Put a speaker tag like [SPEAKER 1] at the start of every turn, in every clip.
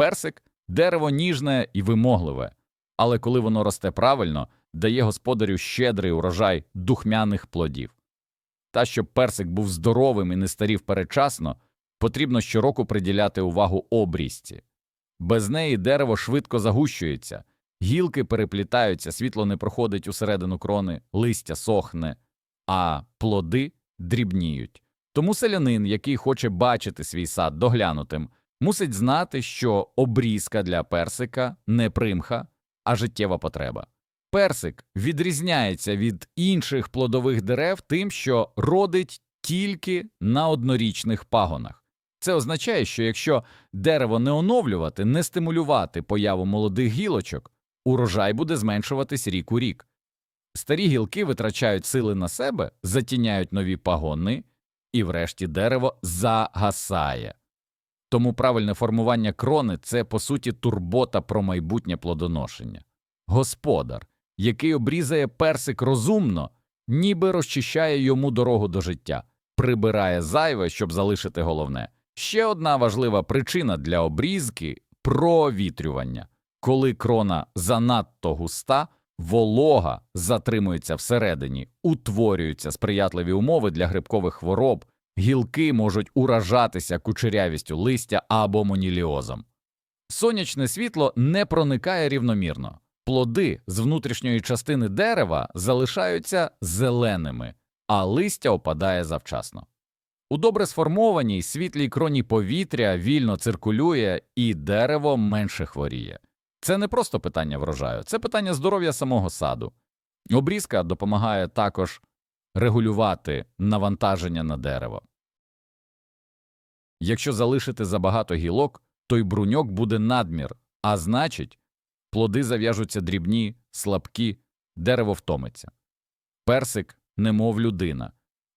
[SPEAKER 1] Персик дерево ніжне і вимогливе, але коли воно росте правильно, дає господарю щедрий урожай духмяних плодів. Та щоб персик був здоровим і не старів передчасно, потрібно щороку приділяти увагу обрізці. Без неї дерево швидко загущується, гілки переплітаються, світло не проходить усередину крони, листя сохне, а плоди дрібніють. Тому селянин, який хоче бачити свій сад доглянутим, мусить знати, що обрізка для персика не примха, а життєва потреба. Персик відрізняється від інших плодових дерев тим, що родить тільки на однорічних пагонах. Це означає, що якщо дерево не оновлювати, не стимулювати появу молодих гілочок, урожай буде зменшуватись рік у рік. Старі гілки витрачають сили на себе, затіняють нові пагони, і врешті дерево загасає. Тому правильне формування крони це, по суті, турбота про майбутнє плодоношення. Господар, який обрізає персик розумно, ніби розчищає йому дорогу до життя, прибирає зайве, щоб залишити головне. Ще одна важлива причина для обрізки провітрювання. Коли крона занадто густа, волога затримується всередині, утворюються сприятливі умови для грибкових хвороб, гілки можуть уражатися кучерявістю листя або моніліозом. Сонячне світло не проникає рівномірно. Плоди з внутрішньої частини дерева залишаються зеленими, а листя опадає завчасно. У добре сформованій світлій кроні повітря вільно циркулює і дерево менше хворіє. Це не просто питання врожаю, це питання здоров'я самого саду. Обрізка допомагає також регулювати навантаження на дерево. Якщо залишити забагато гілок, то й бруньок буде надмір, а значить, плоди зав'яжуться дрібні, слабкі, дерево втомиться. Персик немов людина.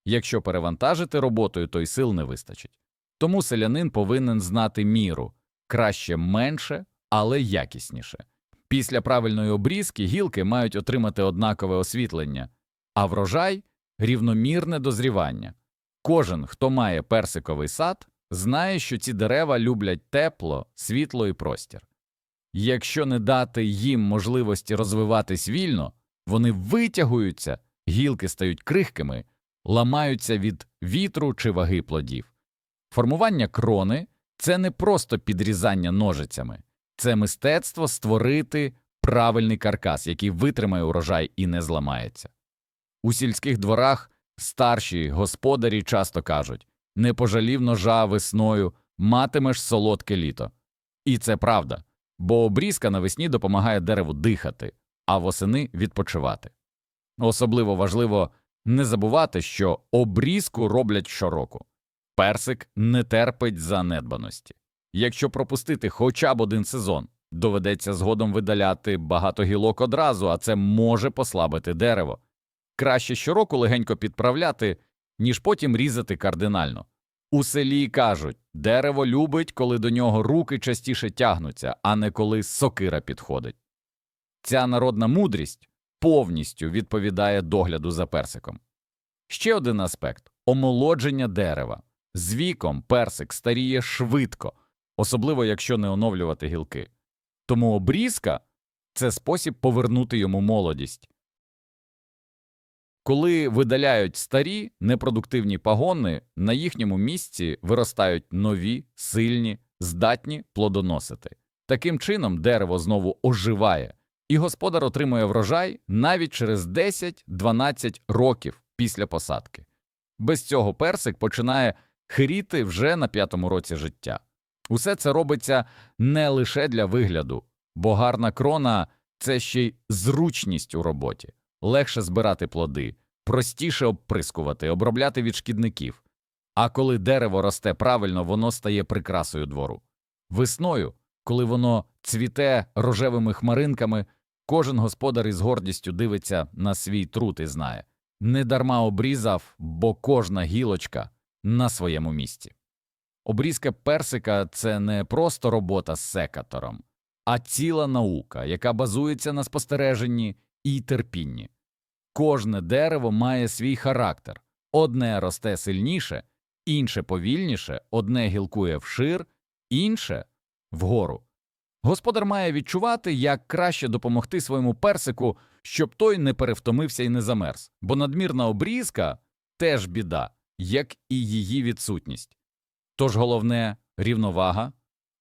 [SPEAKER 1] Якщо перевантажити роботою, то й сил не вистачить. Тому селянин повинен знати міру краще менше, але якісніше. Після правильної обрізки гілки мають отримати однакове освітлення, а врожай рівномірне дозрівання. Кожен, хто має персиковий сад, знає, що ці дерева люблять тепло, світло і простір. Якщо не дати їм можливості розвиватись вільно, вони витягуються, гілки стають крихкими, ламаються від вітру чи ваги плодів. Формування крони це не просто підрізання ножицями, це мистецтво створити правильний каркас, який витримає урожай і не зламається. У сільських дворах старші господарі часто кажуть не пожалів ножа весною, матимеш солодке літо. І це правда, бо обрізка навесні допомагає дереву дихати, а восени відпочивати. Особливо важливо не забувати, що обрізку роблять щороку. Персик не терпить занедбаності. Якщо пропустити хоча б один сезон, доведеться згодом видаляти багато гілок одразу, а це може послабити дерево. Краще щороку легенько підправляти, ніж потім різати кардинально. У селі кажуть, дерево любить, коли до нього руки частіше тягнуться, а не коли сокира підходить. Ця народна мудрість повністю відповідає догляду за персиком. Ще один аспект омолодження дерева. З віком персик старіє швидко, особливо якщо не оновлювати гілки. Тому обрізка це спосіб повернути йому молодість. Коли видаляють старі непродуктивні пагони, на їхньому місці виростають нові, сильні, здатні плодоносити. Таким чином дерево знову оживає, і господар отримує врожай навіть через 10-12 років після посадки. Без цього персик починає хиріти вже на п'ятому році життя. Усе це робиться не лише для вигляду, бо гарна крона це ще й зручність у роботі, легше збирати плоди, простіше обприскувати, обробляти від шкідників. А коли дерево росте правильно, воно стає прикрасою двору. Весною, коли воно цвіте рожевими хмаринками, кожен господар із гордістю дивиться на свій труд і знає недарма обрізав, бо кожна гілочка на своєму місці. Обрізка персика це не просто робота з секатором, а ціла наука, яка базується на спостереженні і терпінні. Кожне дерево має свій характер одне росте сильніше, інше повільніше, одне гілкує вшир, інше вгору. Господар має відчувати, як краще допомогти своєму персику, щоб той не перевтомився і не замерз, бо надмірна обрізка теж біда, як і її відсутність. Тож головне рівновага,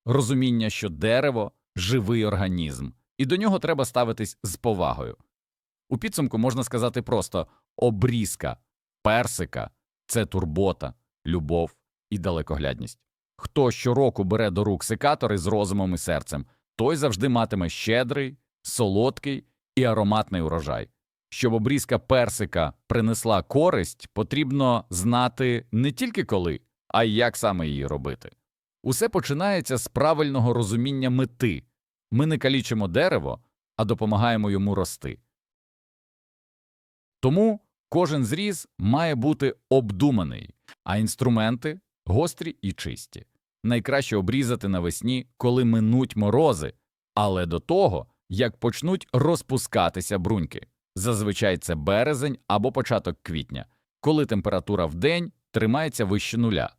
[SPEAKER 1] розуміння, що дерево живий організм, і до нього треба ставитись з повагою. У підсумку можна сказати просто обрізка, персика це турбота, любов і далекоглядність. Хто щороку бере до рук секатори з розумом і серцем, той завжди матиме щедрий, солодкий і ароматний урожай. Щоб обрізка персика принесла користь, потрібно знати не тільки коли, а й як саме її робити. Усе починається з правильного розуміння мети. Ми не калічимо дерево, а допомагаємо йому рости. Тому кожен зріз має бути обдуманий, а інструменти гострі і чисті. Найкраще обрізати навесні, коли минуть морози, але до того, як почнуть розпускатися бруньки. Зазвичай це березень або початок квітня, коли температура в день тримається вище нуля,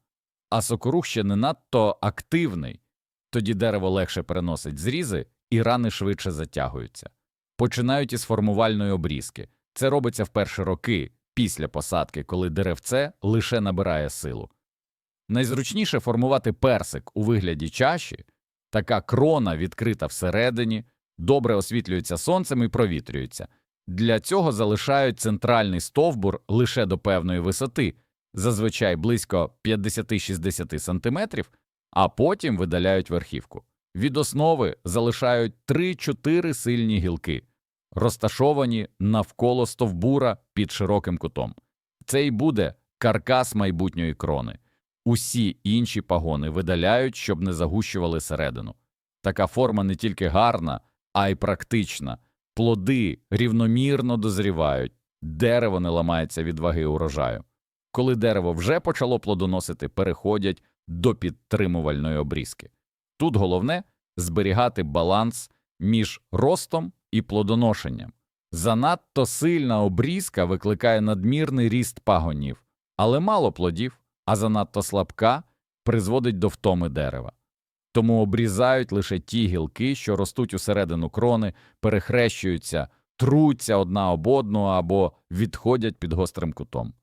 [SPEAKER 1] а сокорух ще не надто активний, тоді дерево легше переносить зрізи і рани швидше затягуються. Починають із формувальної обрізки. Це робиться в перші роки після посадки, коли деревце лише набирає силу. Найзручніше формувати персик у вигляді чаші, така крона відкрита всередині, добре освітлюється сонцем і провітрюється. Для цього залишають центральний стовбур лише до певної висоти, зазвичай близько 50-60 см, а потім видаляють верхівку. Від основи залишають 3-4 сильні гілки, розташовані навколо стовбура під широким кутом. Це й буде каркас майбутньої крони. Усі інші пагони видаляють, щоб не загущували середину. Така форма не тільки гарна, а й практична. Плоди рівномірно дозрівають, дерево не ламається від ваги урожаю. Коли дерево вже почало плодоносити, переходять до підтримувальної обрізки. Тут головне зберігати баланс між ростом і плодоношенням. Занадто сильна обрізка викликає надмірний ріст пагонів, але мало плодів, а занадто слабка призводить до втоми дерева. Тому обрізають лише ті гілки, що ростуть усередину крони, перехрещуються, труться одна об одну або відходять під гострим кутом.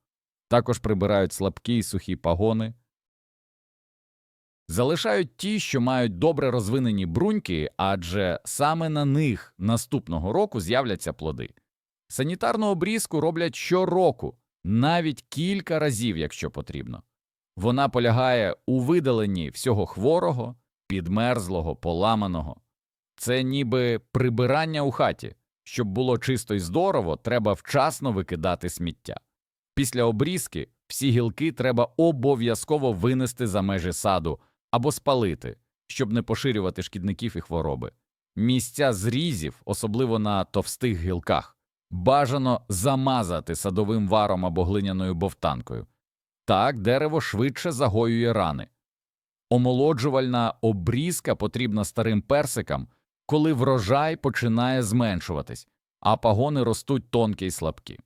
[SPEAKER 1] Також прибирають слабкі й сухі пагони, залишають ті, що мають добре розвинені бруньки, адже саме на них наступного року з'являться плоди. Санітарну обрізку роблять щороку, навіть кілька разів, якщо потрібно. Вона полягає у видаленні всього хворого, підмерзлого, поламаного. Це ніби прибирання у хаті. Щоб було чисто і здорово, треба вчасно викидати сміття. Після обрізки всі гілки треба обов'язково винести за межі саду або спалити, щоб не поширювати шкідників і хвороби. Місця зрізів, особливо на товстих гілках, бажано замазати садовим варом або глиняною бовтанкою. Так дерево швидше загоює рани. Омолоджувальна обрізка потрібна старим персикам, коли врожай починає зменшуватись, а пагони ростуть тонкі й слабкі.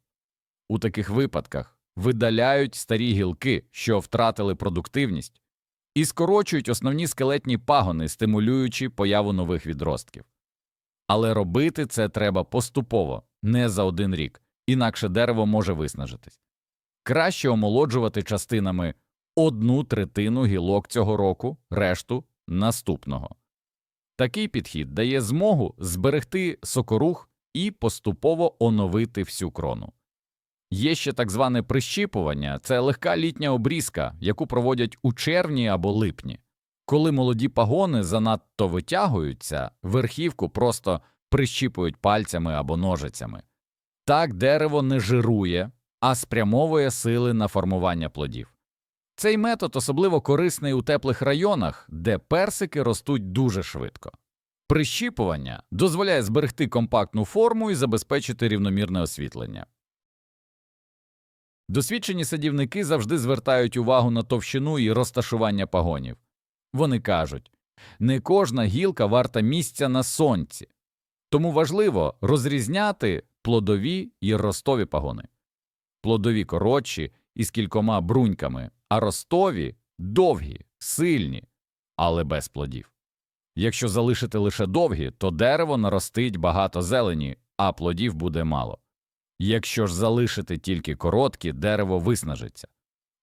[SPEAKER 1] У таких випадках видаляють старі гілки, що втратили продуктивність, і скорочують основні скелетні пагони, стимулюючи появу нових відростків. Але робити це треба поступово, не за один рік, інакше дерево може виснажитись. Краще омолоджувати частинами одну третину гілок цього року, решту наступного. Такий підхід дає змогу зберегти сокорух і поступово оновити всю крону. Є ще так зване прищіпування це легка літня обрізка, яку проводять у червні або липні. Коли молоді пагони занадто витягуються, верхівку просто прищіпують пальцями або ножицями. Так дерево не жирує, а спрямовує сили на формування плодів. Цей метод особливо корисний у теплих районах, де персики ростуть дуже швидко. Прищіпування дозволяє зберегти компактну форму і забезпечити рівномірне освітлення. Досвідчені садівники завжди звертають увагу на товщину і розташування пагонів. Вони кажуть не кожна гілка варта місця на сонці, тому важливо розрізняти плодові і ростові пагони. Плодові коротші із кількома бруньками, а ростові довгі, сильні, але без плодів. Якщо залишити лише довгі, то дерево наростить багато зелені, а плодів буде мало. Якщо ж залишити тільки короткі, дерево виснажиться.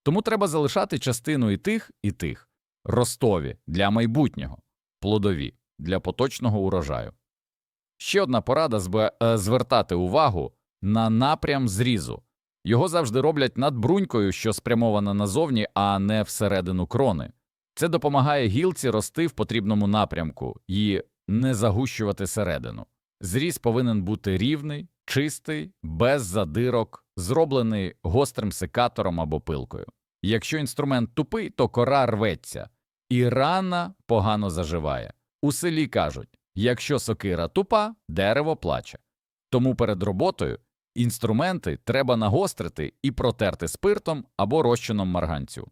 [SPEAKER 1] Тому треба залишати частину і тих, і тих ростові для майбутнього, плодові для поточного урожаю. Ще одна порада е, звертати увагу на напрям зрізу. Його завжди роблять над брунькою, що спрямована назовні, а не всередину крони. Це допомагає гілці рости в потрібному напрямку і не загущувати середину. Зріз повинен бути рівний, чистий, без задирок, зроблений гострим секатором або пилкою. Якщо інструмент тупий, то кора рветься, і рана погано заживає. У селі кажуть, якщо сокира тупа, дерево плаче. Тому перед роботою інструменти треба нагострити і протерти спиртом або розчином марганцю.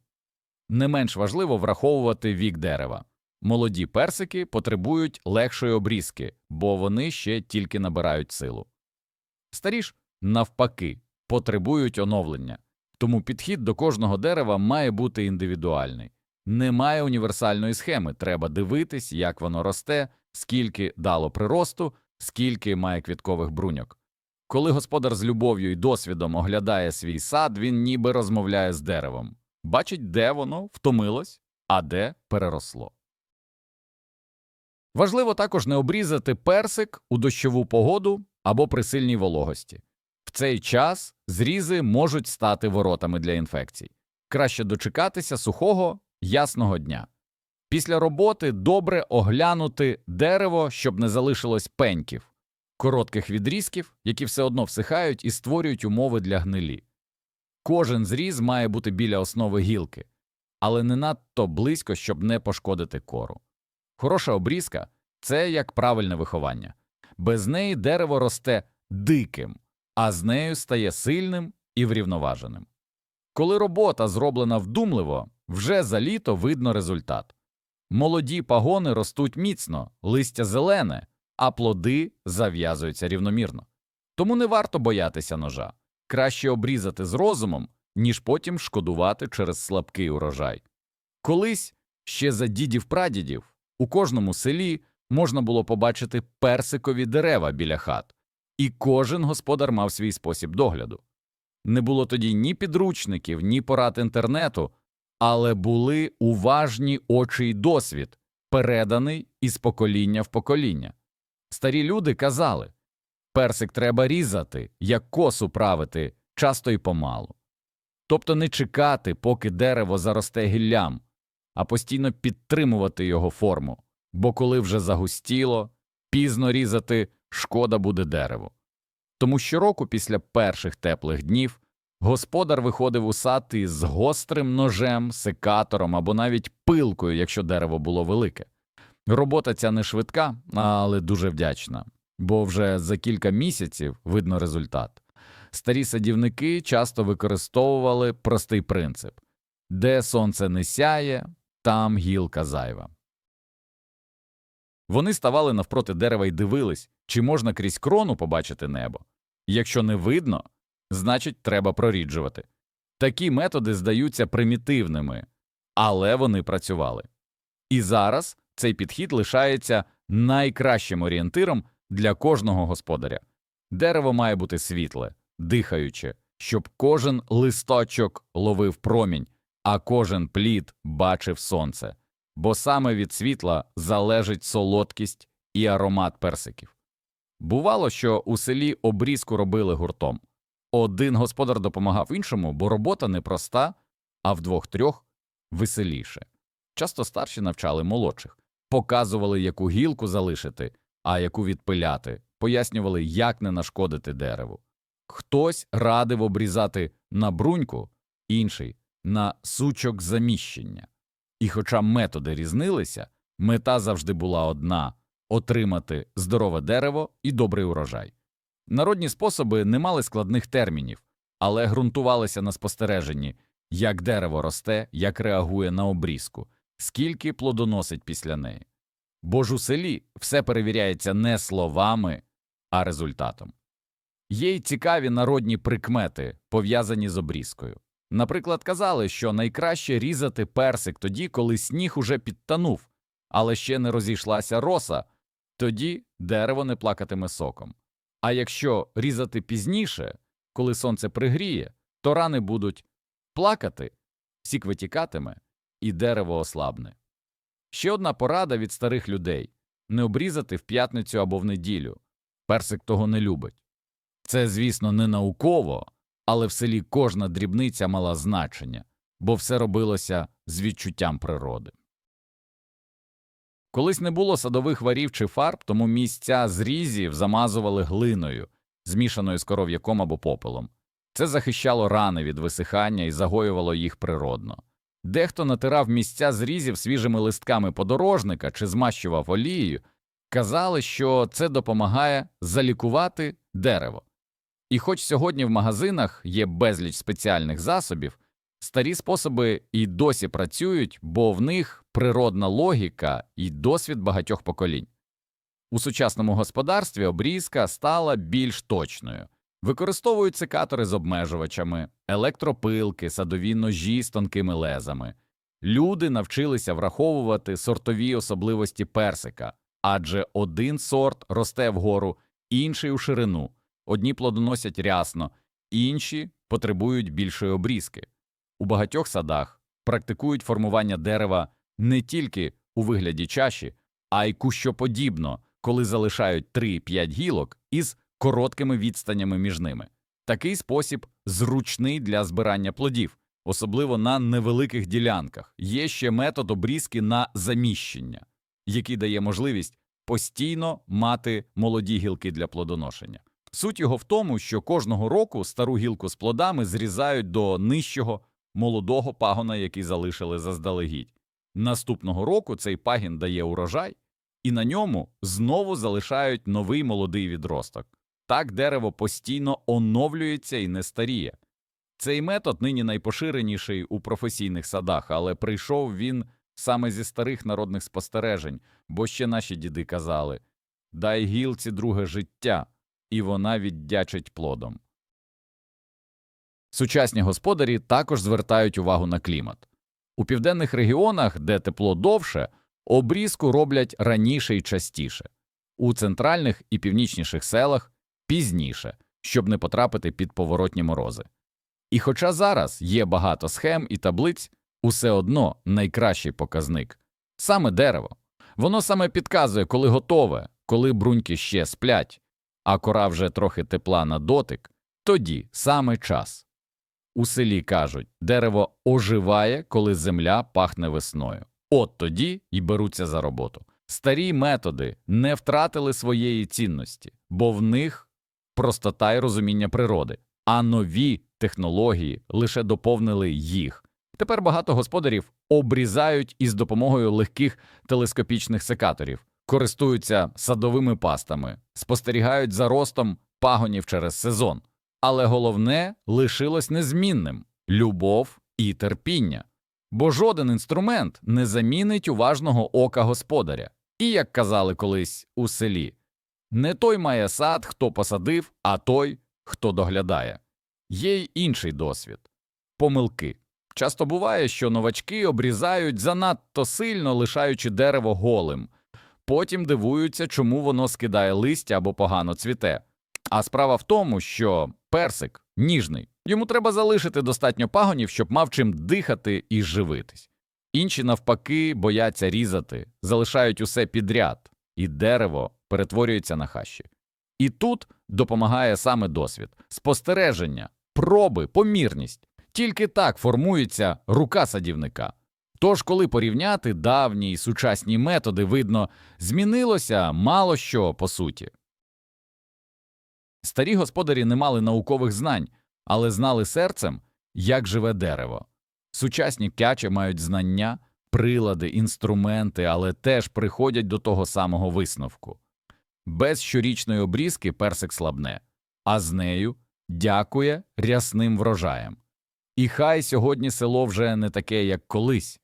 [SPEAKER 1] Не менш важливо враховувати вік дерева. Молоді персики потребують легшої обрізки, бо вони ще тільки набирають силу. Старі ж, навпаки, потребують оновлення, тому підхід до кожного дерева має бути індивідуальний. Немає універсальної схеми, треба дивитись, як воно росте, скільки дало приросту, скільки має квіткових бруньок. Коли господар з любов'ю і досвідом оглядає свій сад, він ніби розмовляє з деревом, бачить, де воно втомилось, а де переросло. Важливо також не обрізати персик у дощову погоду або при сильній вологості. В цей час зрізи можуть стати воротами для інфекцій. Краще дочекатися сухого, ясного дня. Після роботи добре оглянути дерево, щоб не залишилось пеньків, коротких відрізків, які все одно всихають і створюють умови для гнилі. Кожен зріз має бути біля основи гілки, але не надто близько, щоб не пошкодити кору. Хороша обрізка це як правильне виховання. Без неї дерево росте диким, а з нею стає сильним і врівноваженим. Коли робота зроблена вдумливо, вже за літо видно результат. Молоді пагони ростуть міцно, листя зелене, а плоди зав'язуються рівномірно. Тому не варто боятися ножа. Краще обрізати з розумом, ніж потім шкодувати через слабкий урожай. Колись, ще за дідів-прадідів, у кожному селі можна було побачити персикові дерева біля хат, і кожен господар мав свій спосіб догляду. Не було тоді ні підручників, ні порад інтернету, але були уважні очі й досвід, переданий із покоління в покоління. Старі люди казали персик треба різати, як косу правити, часто й помалу. Тобто не чекати, поки дерево заросте гіллям, а постійно підтримувати його форму, бо коли вже загустіло, пізно різати шкода буде дереву. Тому щороку після перших теплих днів господар виходив у сад із гострим ножем, секатором або навіть пилкою, якщо дерево було велике. Робота ця не швидка, але дуже вдячна, бо вже за кілька місяців видно результат. Старі садівники часто використовували простий принцип де сонце не сяє, там гілка зайва. Вони ставали навпроти дерева і дивились, чи можна крізь крону побачити небо. Якщо не видно, значить треба проріджувати. Такі методи здаються примітивними, але вони працювали. І зараз цей підхід лишається найкращим орієнтиром для кожного господаря. Дерево має бути світле, дихаюче, щоб кожен листочок ловив промінь, а кожен плід бачив сонце, бо саме від світла залежить солодкість і аромат персиків. Бувало, що у селі обрізку робили гуртом. Один господар допомагав іншому, бо робота не проста, а вдвох-трьох веселіше. Часто старші навчали молодших, показували, яку гілку залишити, а яку відпиляти, пояснювали, як не нашкодити дереву. Хтось радив обрізати на бруньку, інший на сучок заміщення. І хоча методи різнилися, мета завжди була одна отримати здорове дерево і добрий урожай. Народні способи не мали складних термінів, але ґрунтувалися на спостереженні, як дерево росте, як реагує на обрізку, скільки плодоносить після неї. Бо ж у селі все перевіряється не словами, а результатом. Є й цікаві народні прикмети, пов'язані з обрізкою. Наприклад, казали, що найкраще різати персик тоді, коли сніг уже підтанув, але ще не розійшлася роса, тоді дерево не плакатиме соком. А якщо різати пізніше, коли сонце пригріє, то рани будуть плакати, сік витікатиме, і дерево ослабне. Ще одна порада від старих людей не обрізати в п'ятницю або в неділю. Персик того не любить. Це, звісно, не науково, але в селі кожна дрібниця мала значення, бо все робилося з відчуттям природи. Колись не було садових варів чи фарб, тому місця зрізів замазували глиною, змішаною з коров'яком або попелом. Це захищало рани від висихання і загоювало їх природно. Дехто натирав місця зрізів свіжими листками подорожника чи змащував олією, казали, що це допомагає залікувати дерево. І хоч сьогодні в магазинах є безліч спеціальних засобів, старі способи і досі працюють, бо в них природна логіка і досвід багатьох поколінь. У сучасному господарстві обрізка стала більш точною. Використовують секатори з обмежувачами, електропилки, садові ножі з тонкими лезами. Люди навчилися враховувати сортові особливості персика, адже один сорт росте вгору, інший у ширину, одні плодоносять рясно, інші потребують більшої обрізки. У багатьох садах практикують формування дерева не тільки у вигляді чаші, а й кущоподібно, коли залишають 3-5 гілок із короткими відстанями між ними. Такий спосіб зручний для збирання плодів, особливо на невеликих ділянках. Є ще метод обрізки на заміщення, який дає можливість постійно мати молоді гілки для плодоношення. Суть його в тому, що кожного року стару гілку з плодами зрізають до нижчого молодого пагона, який залишили заздалегідь. Наступного року цей пагін дає урожай, і на ньому знову залишають новий молодий відросток. Так дерево постійно оновлюється і не старіє. Цей метод нині найпоширеніший у професійних садах, але прийшов він саме зі старих народних спостережень, бо ще наші діди казали дай гілці друге життя, і вона віддячить плодом. Сучасні господарі також звертають увагу на клімат. У південних регіонах, де тепло довше, обрізку роблять раніше і частіше, у центральних і північніших селах пізніше, щоб не потрапити під поворотні морози. І хоча зараз є багато схем і таблиць, усе одно найкращий показник саме дерево. Воно саме підказує, коли готове, коли бруньки ще сплять, а кора вже трохи тепла на дотик, тоді саме час. У селі кажуть, дерево оживає, коли земля пахне весною. От тоді й беруться за роботу. Старі методи не втратили своєї цінності, бо в них простота й розуміння природи, а нові технології лише доповнили їх. Тепер багато господарів обрізають із допомогою легких телескопічних секаторів, користуються садовими пастами, спостерігають за ростом пагонів через сезон. Але головне лишилось незмінним любов і терпіння, бо жоден інструмент не замінить уважного ока господаря. І, як казали колись у селі, не той має сад, хто посадив, а той, хто доглядає. Є й інший досвід помилки. Часто буває, що новачки обрізають занадто сильно, лишаючи дерево голим, потім дивуються, чому воно скидає листя або погано цвіте. А справа в тому, що персик ніжний, йому треба залишити достатньо пагонів, щоб мав чим дихати і живитись. Інші, навпаки, бояться різати, залишають усе підряд, і дерево перетворюється на хащі. І тут допомагає саме досвід, спостереження, проби, помірність. Тільки так формується рука садівника. Тож, коли порівняти давні і сучасні методи, видно, змінилося мало що по суті. Старі господарі не мали наукових знань, але знали серцем, як живе дерево. Сучасні кячі мають знання, прилади, інструменти, але теж приходять до того самого висновку. Без щорічної обрізки персик слабне, а з нею дякує рясним врожаєм. І хай сьогодні село вже не таке, як колись,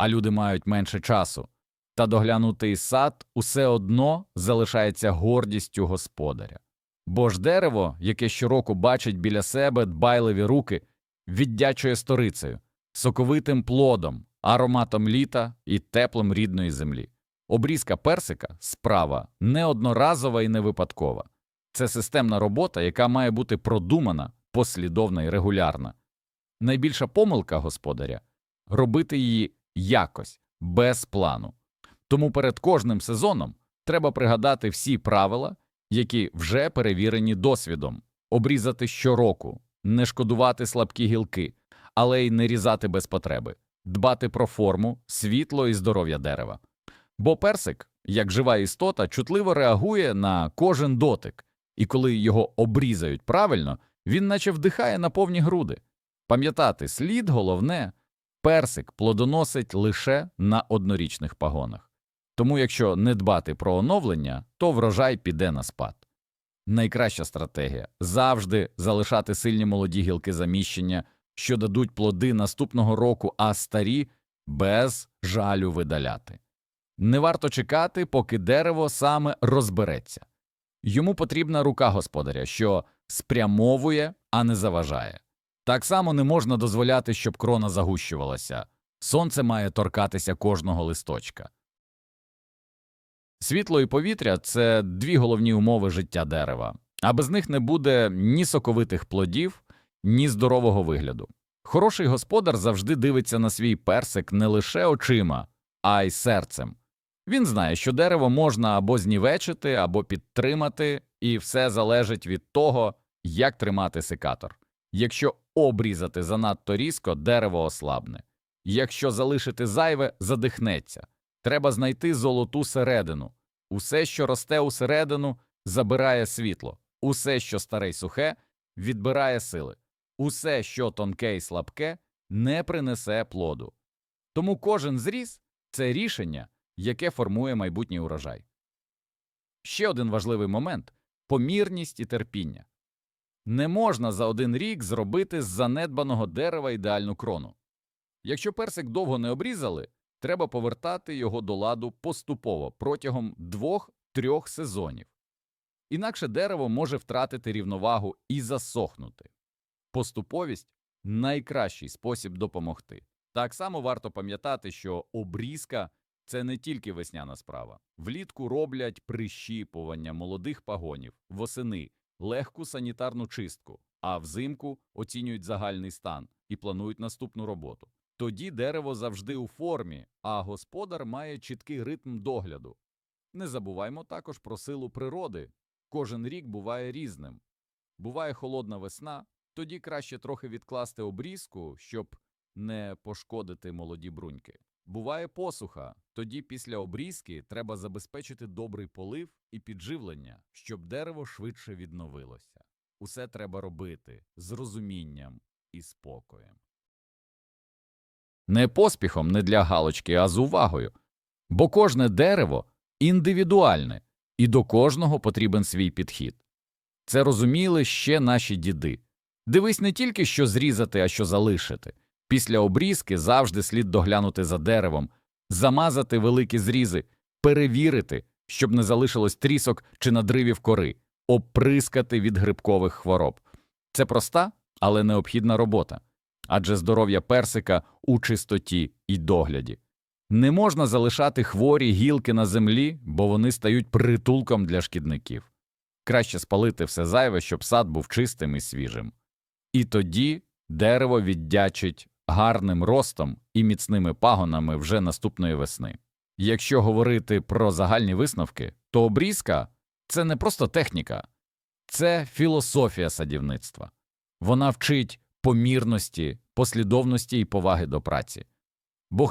[SPEAKER 1] а люди мають менше часу, та доглянутий сад усе одно залишається гордістю господаря. Бо ж дерево, яке щороку бачить біля себе дбайливі руки, віддячує сторицею, соковитим плодом, ароматом літа і теплом рідної землі. Обрізка персика справа не одноразова і не випадкова. Це системна робота, яка має бути продумана, послідовна і регулярна. Найбільша помилка господаря робити її якось, без плану. Тому перед кожним сезоном треба пригадати всі правила, які вже перевірені досвідом, обрізати щороку, не шкодувати слабкі гілки, але й не різати без потреби, дбати про форму, світло і здоров'я дерева. Бо персик, як жива істота, чутливо реагує на кожен дотик, і коли його обрізають правильно, він наче вдихає на повні груди. Пам'ятати, слід головне персик плодоносить лише на однорічних пагонах. Тому, якщо не дбати про оновлення, то врожай піде на спад. Найкраща стратегія завжди залишати сильні молоді гілки заміщення, що дадуть плоди наступного року, а старі без жалю видаляти. Не варто чекати, поки дерево саме розбереться. Йому потрібна рука господаря, що спрямовує, а не заважає. Так само не можна дозволяти, щоб крона загущувалася. Сонце має торкатися кожного листочка. Світло і повітря це дві головні умови життя дерева, а без них не буде ні соковитих плодів, ні здорового вигляду. Хороший господар завжди дивиться на свій персик не лише очима, а й серцем. Він знає, що дерево можна або знівечити, або підтримати, і все залежить від того, як тримати секатор. Якщо обрізати занадто різко, дерево ослабне. Якщо залишити зайве, задихнеться. Треба знайти золоту середину. Усе, що росте усередину, забирає світло. Усе, що старе й сухе, відбирає сили. Усе, що тонке й слабке, не принесе плоду. Тому кожен зріз це рішення, яке формує майбутній урожай. Ще один важливий момент помірність і терпіння. Не можна за один рік зробити з занедбаного дерева ідеальну крону. Якщо персик довго не обрізали, треба повертати його до ладу поступово протягом двох-трьох сезонів. Інакше дерево може втратити рівновагу і засохнути. Поступовість найкращий спосіб допомогти. Так само варто пам'ятати, що обрізка це не тільки весняна справа. Влітку роблять прищіпування молодих пагонів, восени, легку санітарну чистку, а взимку оцінюють загальний стан і планують наступну роботу. Тоді дерево завжди у формі, а господар має чіткий ритм догляду. Не забуваймо також про силу природи. Кожен рік буває різним. Буває холодна весна, тоді краще трохи відкласти обрізку, щоб не пошкодити молоді бруньки. Буває посуха, тоді після обрізки треба забезпечити добрий полив і підживлення, щоб дерево швидше відновилося. Усе треба робити з розумінням і спокоєм. Не поспіхом, не для галочки, а з увагою. Бо кожне дерево індивідуальне, і до кожного потрібен свій підхід. Це розуміли ще наші діди. Дивись не тільки що зрізати, а що залишити. Після обрізки завжди слід доглянути за деревом, замазати великі зрізи, перевірити, щоб не залишилось трісок чи надривів кори, оприскати від грибкових хвороб. Це проста, але необхідна робота, адже здоров'я персика у чистоті і догляді. Не можна залишати хворі гілки на землі, бо вони стають притулком для шкідників. Краще спалити все зайве, щоб сад був чистим і свіжим. І тоді дерево віддячить гарним ростом і міцними пагонами вже наступної весни. Якщо говорити про загальні висновки, то обрізка це не просто техніка, це філософія садівництва. Вона вчить помірності, послідовності і поваги до праці. Бо